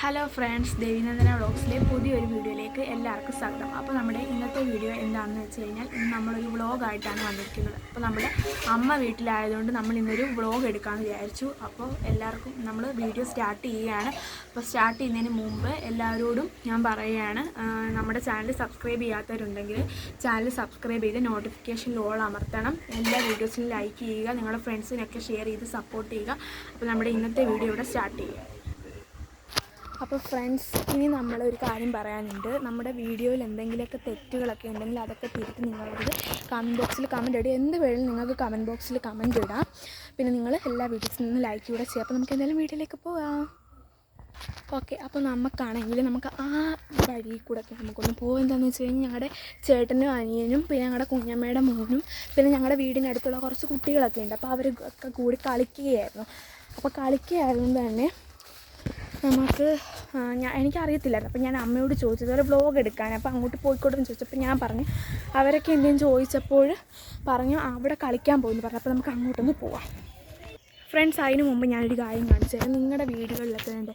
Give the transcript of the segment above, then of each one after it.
Hello friends ദേവിനന്ദന വ്ളോഗ്സിലെ പുതിയൊരു വീഡിയോയിലേക്ക് എല്ലാവർക്കും സ്വാഗതം. അപ്പോൾ നമ്മുടെ ഇന്നത്തെ വീഡിയോ എന്താണെന്ന് വെച്ച് കഴിഞ്ഞാൽ ഇന്ന് നമ്മളൊരു വ്ളോഗായിട്ടാണ് വന്നിരിക്കുന്നത്. അപ്പോൾ നമ്മുടെ അമ്മ വീട്ടിലായതുകൊണ്ട് നമ്മൾ ഇന്നൊരു വ്ളോഗ് എടുക്കാമെന്ന് വിചാരിച്ചു. അപ്പോൾ എല്ലാവർക്കും നമ്മൾ വീഡിയോ സ്റ്റാർട്ട് ചെയ്യുകയാണ്. അപ്പോൾ സ്റ്റാർട്ട് ചെയ്യുന്നതിന് മുമ്പ് എല്ലാവരോടും ഞാൻ പറയുകയാണ് നമ്മുടെ ചാനൽ സബ്സ്ക്രൈബ് ചെയ്യാത്തവരുണ്ടെങ്കിൽ ചാനൽ സബ്സ്ക്രൈബ് ചെയ്ത് നോട്ടിഫിക്കേഷൻ ഓൾ അമർത്തണം. എല്ലാ വീഡിയോസിനും ലൈക്ക് ചെയ്യുക നിങ്ങളുടെ ഫ്രണ്ട്സിനൊക്കെ ഷെയർ ചെയ്ത് സപ്പോർട്ട് ചെയ്യുക. അപ്പോൾ നമ്മുടെ ഇന്നത്തെ വീഡിയോ ഇവിടെ സ്റ്റാർട്ട് ചെയ്യുക അപ്പോൾ ഫ്രണ്ട്സ് ഇനി നമ്മളൊരു കാര്യം പറയാനുണ്ട്. നമ്മുടെ വീഡിയോയിൽ എന്തെങ്കിലുമൊക്കെ തെറ്റുകളൊക്കെ ഉണ്ടെങ്കിൽ അതൊക്കെ തിരുത്തി നിങ്ങളത് കമന്റ് ബോക്സിൽ കമന്റ് ഇടുക. എന്ത് വേണമെങ്കിലും നിങ്ങൾക്ക് കമന്റ് ബോക്സിൽ കമന്റ് ഇടാം. പിന്നെ നിങ്ങൾ എല്ലാ വീഡിയോസിൽ നിന്നും ലൈക്ക് കൂടെ ചെയ്യാം അപ്പോൾ നമുക്ക് എന്തായാലും വീഡിയോയിലേക്ക് പോകാം ഓക്കെ അപ്പോൾ നമുക്കാണെങ്കിൽ നമുക്ക് ആ വഴി കൂടെ ഒക്കെ നമുക്കൊന്ന് പോകും എന്താണെന്ന് വെച്ച് കഴിഞ്ഞാൽ ഞങ്ങളുടെ ചേട്ടനും അനിയനും പിന്നെ ഞങ്ങളുടെ കുഞ്ഞമ്മയുടെ മോനും പിന്നെ ഞങ്ങളുടെ വീടിനടുത്തുള്ള കുറച്ച് കുട്ടികളൊക്കെ ഉണ്ട്. അപ്പോൾ അവർ കൂടി കളിക്കുകയായിരുന്നു. അപ്പോൾ കളിക്കുകയായതുകൊണ്ട് തന്നെ നമുക്ക് ഞാൻ എനിക്കറിയത്തില്ലായിരുന്നു. അപ്പോൾ ഞാൻ അമ്മയോട് ചോദിച്ചത് ഒരു വ്ളോഗ് എടുക്കാൻ? അപ്പോൾ അങ്ങോട്ട് പോയിക്കോട്ടെ എന്ന് ചോദിച്ചപ്പോൾ ഞാൻ പറഞ്ഞു അവരൊക്കെ എന്തെങ്കിലും ചോദിച്ചപ്പോൾ പറഞ്ഞു അവിടെ കളിക്കാൻ പോകുന്നു. പറഞ്ഞു അപ്പോൾ നമുക്ക് അങ്ങോട്ടൊന്ന് പോവാം. ഫ്രണ്ട്സ് അതിന് മുമ്പ് ഞാനൊരു കാര്യം കാണിച്ചു തരാം. നിങ്ങളുടെ വീടുകളിലൊക്കെ ഉണ്ട്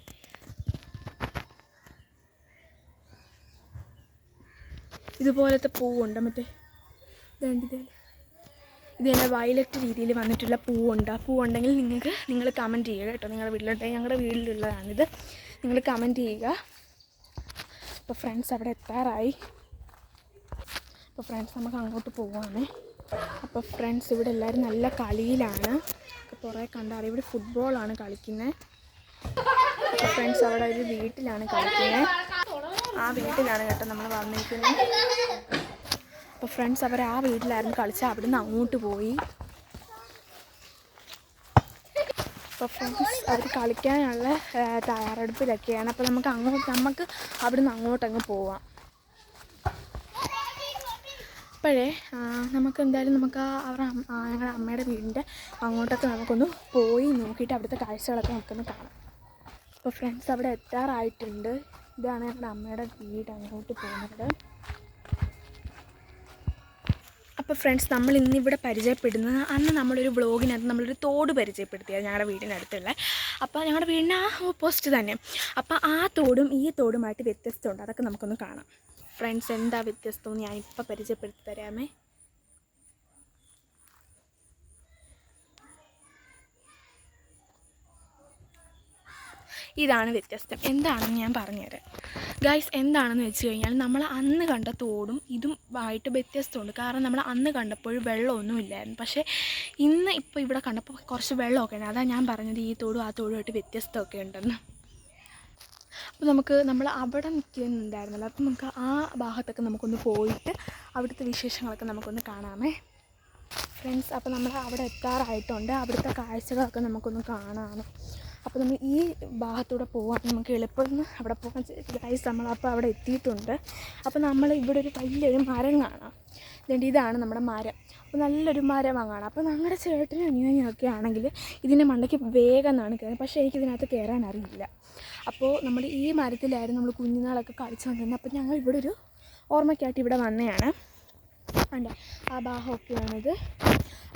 ഇതുപോലത്തെ പൂവുണ്ട്. മറ്റേ ഇതുണ്ട് ഇത് വയലറ്റ് രീതിയിൽ വന്നിട്ടുള്ള പൂവുണ്ട്. ആ പൂവുണ്ടെങ്കിൽ നിങ്ങൾക്ക് നിങ്ങൾ കമന്റ് ചെയ്യുക കേട്ടോ. നിങ്ങളുടെ വീട്ടിലുണ്ടെങ്കിൽ ഞങ്ങളുടെ വീട്ടിലുള്ളതാണിത്. നിങ്ങൾ കമന്റ് ചെയ്യുക. അപ്പോൾ ഫ്രണ്ട്സ് അവിടെ എത്താറായി. അപ്പോൾ ഫ്രണ്ട്സ് നമുക്ക് അങ്ങോട്ട് പോവാണ്. അപ്പോൾ ഫ്രണ്ട്സ് ഇവിടെ എല്ലാവരും നല്ല കളിയിലാണ്. കുറേ കണ്ടാൽ ഇവിടെ ഫുട്ബോളാണ് കളിക്കുന്നത്. ഫ്രണ്ട്സ് അവിടെ ഒരു വീട്ടിലാണ് കളിക്കുന്നത്. ആ വീട്ടിലാണ് കേട്ടോ നമ്മൾ വന്നിരിക്കുന്നത്. അപ്പോൾ ഫ്രണ്ട്സ് അവർ ആ വീട്ടിലായിരുന്നു കളിച്ച് അവിടുന്ന് അങ്ങോട്ട് പോയി. അപ്പോൾ ഫ്രണ്ട്സ് അവർ കളിക്കാനുള്ള തയ്യാറെടുപ്പിലൊക്കെയാണ്. അപ്പോൾ നമുക്ക് അങ്ങോട്ട് നമുക്ക് അവിടുന്ന് അങ്ങോട്ടങ്ങ് പോവാം. അപ്പോഴേ നമുക്ക് എന്തായാലും നമുക്ക് അവരുടെ ഞങ്ങളുടെ അമ്മയുടെ വീടിന്റെ അങ്ങോട്ടൊക്കെ നമുക്കൊന്ന് പോയി നോക്കിയിട്ട് അവിടുത്തെ കാഴ്ചകളൊക്കെ നമുക്കൊന്ന് കാണാം. അപ്പോൾ ഫ്രണ്ട്സ് അവിടെ എത്താറായിട്ടുണ്ട്. ഇതാണ് ഞങ്ങളുടെ അമ്മയുടെ വീട് അങ്ങോട്ട് പോകുന്നത്. അപ്പോൾ ഫ്രണ്ട്സ് നമ്മൾ ഇന്നിവിടെ പരിചയപ്പെടുന്നത് അന്ന് നമ്മളൊരു വ്ളോഗിനകത്ത് നമ്മളൊരു തോട് പരിചയപ്പെടുത്തിയത് ഞങ്ങളുടെ വീടിനടുത്തുള്ള. അപ്പോൾ ഞങ്ങളുടെ വീടിന് ആ ഓപ്പോസിറ്റ് തന്നെ. അപ്പോൾ ആ തോടും ഈ തോടുമായിട്ട് വ്യത്യസ്തമുണ്ട്. അതൊക്കെ നമുക്കൊന്ന് കാണാം. ഫ്രണ്ട്സ് എന്താ വ്യത്യസ്തം എന്ന് ഞാനിപ്പോൾ പരിചയപ്പെടുത്തി തരാമേ. ഇതാണ് വ്യത്യസ്തം. എന്താണെന്ന് ഞാൻ പറഞ്ഞുതരാം. ഗൈസ് എന്താണെന്ന് വെച്ച് കഴിഞ്ഞാൽ നമ്മൾ അന്ന് കണ്ട തോടും ഇതും ആയിട്ട് വ്യത്യസ്തമുണ്ട്. കാരണം നമ്മൾ അന്ന് കണ്ടപ്പോൾ വെള്ളമൊന്നും ഇല്ലായിരുന്നു. പക്ഷേ ഇന്ന് ഇപ്പോൾ ഇവിടെ കണ്ടപ്പോൾ കുറച്ച് വെള്ളമൊക്കെ ഉണ്ട്. അതാണ് ഞാൻ പറഞ്ഞത് ഈ തോടും ആ തോടുമായിട്ട് വ്യത്യസ്തമൊക്കെ ഉണ്ടെന്ന്. അപ്പോൾ നമുക്ക് നമ്മൾ അവിടെ നിൽക്കുന്നുണ്ടായിരുന്നല്ലോ. അപ്പം നമുക്ക് ആ ഭാഗത്തൊക്കെ നമുക്കൊന്ന് പോയിട്ട് അവിടുത്തെ വിശേഷങ്ങളൊക്കെ നമുക്കൊന്ന് കാണാമേ. ഫ്രണ്ട്സ് അപ്പോൾ നമ്മൾ അവിടെ എത്താറായിട്ടുണ്ട്. അവിടുത്തെ കാഴ്ചകളൊക്കെ നമുക്കൊന്ന് കാണാം. അപ്പോൾ നമ്മൾ ഈ ഭാഗത്തൂടെ പോകാൻ നമുക്ക് എളുപ്പം അവിടെ പോകാൻ ഗൈസ് നമ്മളപ്പോൾ അവിടെ എത്തിയിട്ടുണ്ട്. അപ്പോൾ നമ്മൾ ഇവിടെ ഒരു വലിയൊരു മരം കാണാം. അതുകൊണ്ട് ഇതാണ് നമ്മുടെ മരം. അപ്പോൾ നല്ലൊരു മരമാണ് കാണാം. അപ്പോൾ ഞങ്ങളുടെ ചേട്ടനും അനിയനൊക്കെ ആണെങ്കിൽ ഇതിന്റെ മണ്ടയ്ക്ക് വേഗം എന്നാണ് കയറുന്നത് പക്ഷേ എനിക്ക് ഇതിനകത്ത് കയറാൻ അറിയില്ല. അപ്പോൾ നമ്മൾ ഈ മരത്തിലായിരുന്നു നമ്മൾ കുഞ്ഞുനാളൊക്കെ കളിച്ചുകൊണ്ടിരുന്നത് അപ്പോൾ ഞങ്ങൾ ഇവിടെ ഒരു ഓർമ്മയ്ക്കായിട്ട് ഇവിടെ വന്നതാണ്. ഉണ്ട് ആ ഭാഗമൊക്കെയാണിത്.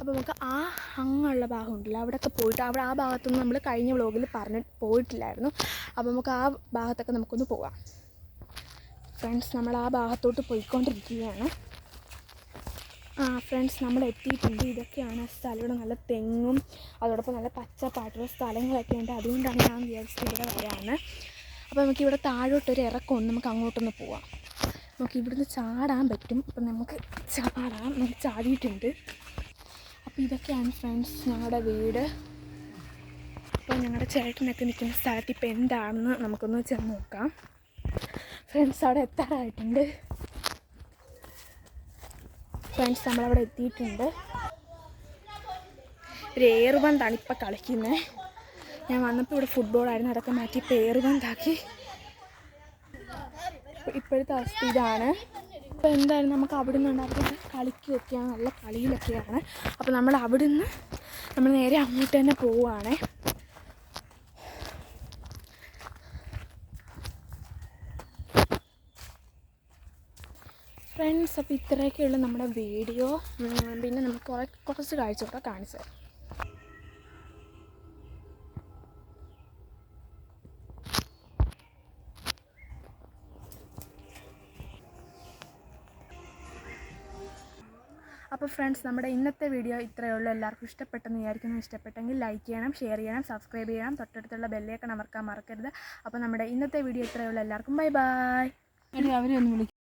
അപ്പോൾ നമുക്ക് ആ അങ്ങുള്ള ഭാഗം ഉണ്ടല്ലോ അവിടെയൊക്കെ പോയിട്ട് അവിടെ ആ ഭാഗത്തൊന്നും നമ്മൾ കഴിഞ്ഞ വ്ളോഗിൽ പറഞ്ഞ് പോയിട്ടില്ലായിരുന്നു. അപ്പോൾ നമുക്ക് ആ ഭാഗത്തൊക്കെ നമുക്കൊന്ന് പോവാം. ഫ്രണ്ട്സ് നമ്മൾ ആ ഭാഗത്തോട്ട് പോയിക്കൊണ്ടിരിക്കുകയാണ്. ആ ഫ്രണ്ട്സ് നമ്മൾ എത്തിയിട്ടുണ്ട്. ഇതൊക്കെയാണ് ആ സ്ഥലം. ഇവിടെ നല്ല തെങ്ങും അതോടൊപ്പം നല്ല പച്ചപ്പാട്ടുള്ള സ്ഥലങ്ങളൊക്കെ ഉണ്ട്. അതുകൊണ്ടാണ് ഞാൻ വിചാരിച്ചത് ഇവിടെ വരാണ് അപ്പോൾ നമുക്ക് ഇവിടെ താഴോട്ടൊരു ഇറക്കമുണ്ട് നമുക്ക് അങ്ങോട്ടൊന്ന് പോവാം. നമുക്ക് ഇവിടുന്ന് ചാടാൻ പറ്റും. അപ്പം നമുക്ക് ചാടാം. നമുക്ക് ചാടിയിട്ടുണ്ട്. അപ്പോൾ ഇതൊക്കെയാണ് ഫ്രണ്ട്സ് ഞങ്ങളുടെ വീട്. അപ്പോൾ ഞങ്ങളുടെ ചേട്ടനൊക്കെ നിൽക്കുന്ന സ്ഥലത്ത് ഇപ്പോൾ എന്താണെന്ന് നമുക്കൊന്ന് ചെന്ന് നോക്കാം. ഫ്രണ്ട്സ് അവിടെ എത്താറായിട്ടുണ്ട്. ഫ്രണ്ട്സ് നമ്മളവിടെ എത്തിയിട്ടുണ്ട്. ഒരു ഏറുപന്താണ് ഇപ്പോൾ കളിക്കുന്നത് ഞാൻ വന്നപ്പോൾ ഇവിടെ ഫുട്ബോളായിരുന്നു അതൊക്കെ മാറ്റി ഇപ്പോൾ ഏറുപന്താക്കി. ഇപ്പ- ഇപ്പോഴത്തെ അവസ്ഥ ഇതാണ്. അപ്പോൾ എന്തായാലും നമുക്ക് അവിടെ നിന്ന് അവിടെ കളിക്കുകയൊക്കെയാണ് നല്ല കളിയിലൊക്കെയാണ്. അപ്പോൾ നമ്മൾ അവിടെ നിന്ന് നമ്മൾ നേരെ അങ്ങോട്ട് തന്നെ പോവുകയാണ് ഫ്രണ്ട്സ് അപ്പോൾ ഇത്രയൊക്കെയുള്ള നമ്മുടെ വീഡിയോ. പിന്നെ നമുക്ക് കുറേ കുറച്ച് കാഴ്ചകളൊക്കെ കാണിച്ചു തരാം. അപ്പോൾ ഫ്രണ്ട്സ് നമ്മുടെ ഇന്നത്തെ വീഡിയോ ഇത്രയേ ഉള്ളൂ. എല്ലാവർക്കും ഇഷ്ടപ്പെട്ടെന്ന് വിചാരിക്കുന്നു. ഇഷ്ടപ്പെട്ടെങ്കിൽ ലൈക്ക് ചെയ്യണം ഷെയർ ചെയ്യണം സബ്സ്ക്രൈബ് ചെയ്യണം. തൊട്ടടുത്തുള്ള ബെല്ലേക്കൺ അമർക്കാൻ മറക്കരുത്. അപ്പോൾ നമ്മുടെ ഇന്നത്തെ വീഡിയോ ഇത്രയേ ഉള്ളൂ. എല്ലാവർക്കും ബൈ ബൈ അവരെ ഒന്ന് വിളിക്കും.